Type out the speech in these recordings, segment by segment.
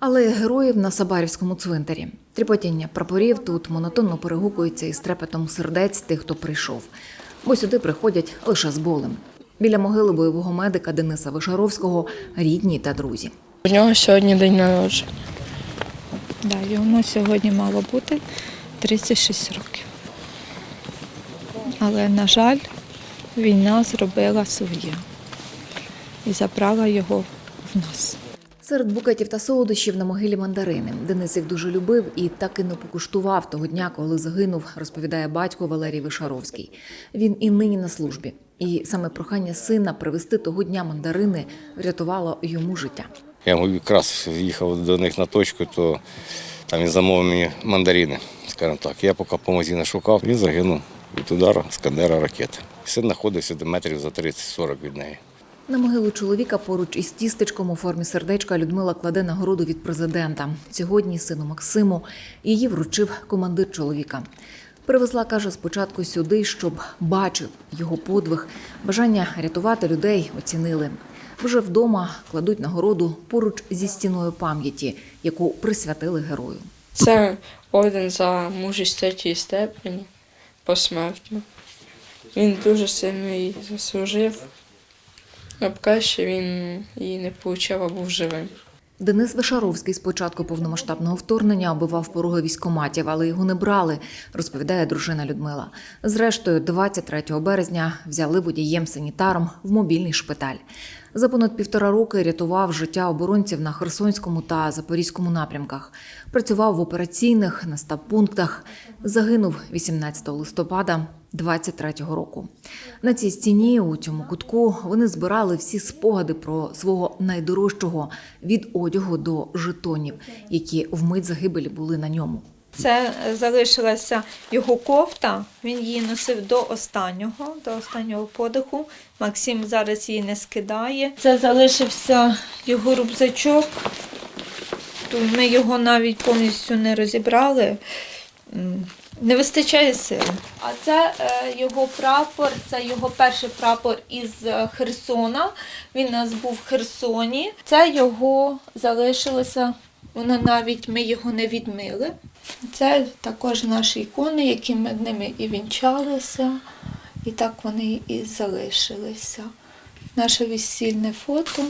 Але героїв на Сабарівському цвинтарі. Тріпотіння прапорів тут монотонно перегукується із трепетом сердець тих, хто прийшов. Бо сюди приходять лише з болем. Біля могили бойового медика Дениса Вишаровського рідні та друзі. У нього сьогодні день народження. Да, йому сьогодні мало бути 36 років. Але, на жаль, війна зробила своє і забрала його в нас. Серед букетів та солодощів на могилі мандарини. Денис їх дуже любив і так і не покуштував того дня, коли загинув, розповідає батько Валерій Вишаровський. Він і нині на службі. І саме прохання сина привезти того дня мандарини врятувало йому життя. Я якраз їхав до них на точку, то там він замовив мені мандарини, скажімо так. Я поки по магазину шукав, він загинув від удару скандера ракети. Син знаходився до метрів за 30-40 від неї. На могилу чоловіка поруч із тістечком у формі сердечка Людмила кладе нагороду від президента. Сьогодні сину Максиму її вручив командир чоловіка. Привезла, каже, спочатку сюди, щоб бачив його подвиг, бажання рятувати людей оцінили. Вже вдома кладуть нагороду поруч зі стіною пам'яті, яку присвятили герою. Це орден за мужність третьої степені посмертно. Він дуже сильно її заслужив. А поки краще він її не получав, а був живим. Денис Вишаровський з початку повномасштабного вторгнення оббивав пороги військоматів, але його не брали, розповідає дружина Людмила. Зрештою, 23 березня взяли водієм санітаром в мобільний шпиталь. За понад півтора роки рятував життя оборонців на Херсонському та Запорізькому напрямках. Працював в операційних на стаб-пунктах. Загинув 18 листопада 23-го року. На цій стіні у цьому кутку вони збирали всі спогади про свого найдорожчого від одягу до жетонів, які вмить загибелі були на ньому. Це залишилася його кофта. Він її носив до останнього, до останнього подиху. Максим зараз її не скидає. Це залишився його рюкзачок. Тут Ми його навіть повністю не розібрали. Не вистачає сил. А це е, його прапор, це його перший прапор із е, Херсона. Він у нас був в Херсоні. Це його залишилося. Воно навіть ми його не відмили. Це також наші ікони, які ми ними і вінчалися, і так вони і залишилися. Наше весільне фото.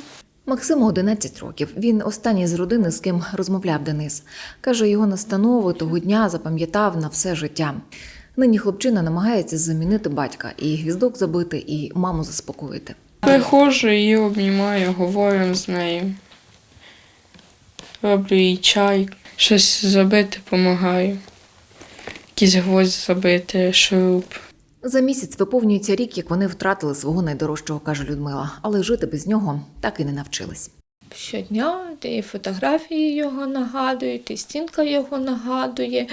Максиму 11 років. Він останній з родини, з ким розмовляв Денис. Каже, його настанови того дня запам'ятав на все життя. Нині хлопчина намагається замінити батька і гвіздок забити, і маму заспокоїти. Приходжу, її обнімаю, говорю з нею. Роблю їй чай, щось забити, допомагаю. Якийсь гвоздь забити, шуруп. За місяць виповнюється рік, як вони втратили свого найдорожчого, каже Людмила, але жити без нього так і не навчились. Щодня і фотографії його нагадують, і стінка його нагадує.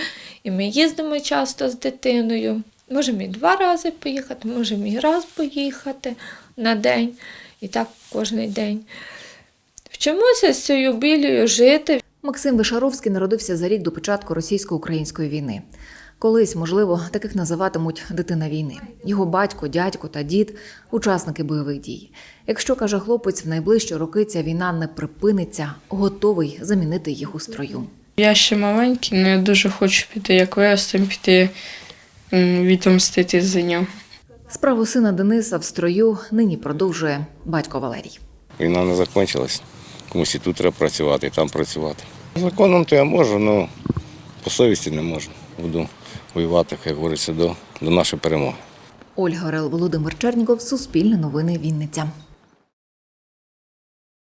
І ми їздимо часто з дитиною. Можемо і два рази поїхати, можемо і раз поїхати на день, і так кожен день. Вчимося з цією білею жити. Максим Вишаровський народився за рік до початку російсько-української війни. Колись, можливо, таких називатимуть дитина війни. Його батько, дядько та дід учасники бойових дій. Якщо каже хлопець, в найближчі роки ця війна не припиниться, готовий замінити їх у строю. Я ще маленький, але я дуже хочу піти, як виростем, піти відомстити за нього. Справу сина Дениса в строю нині продовжує батько Валерій. Війна не закінчилась. Комусь і тут треба працювати, і там працювати. Законом то я можу, але по совісті не можу. Буду воювати, як говориться, до, до нашої перемоги. Ольга Орел, Володимир Черніков, Суспільне новини Вінниця.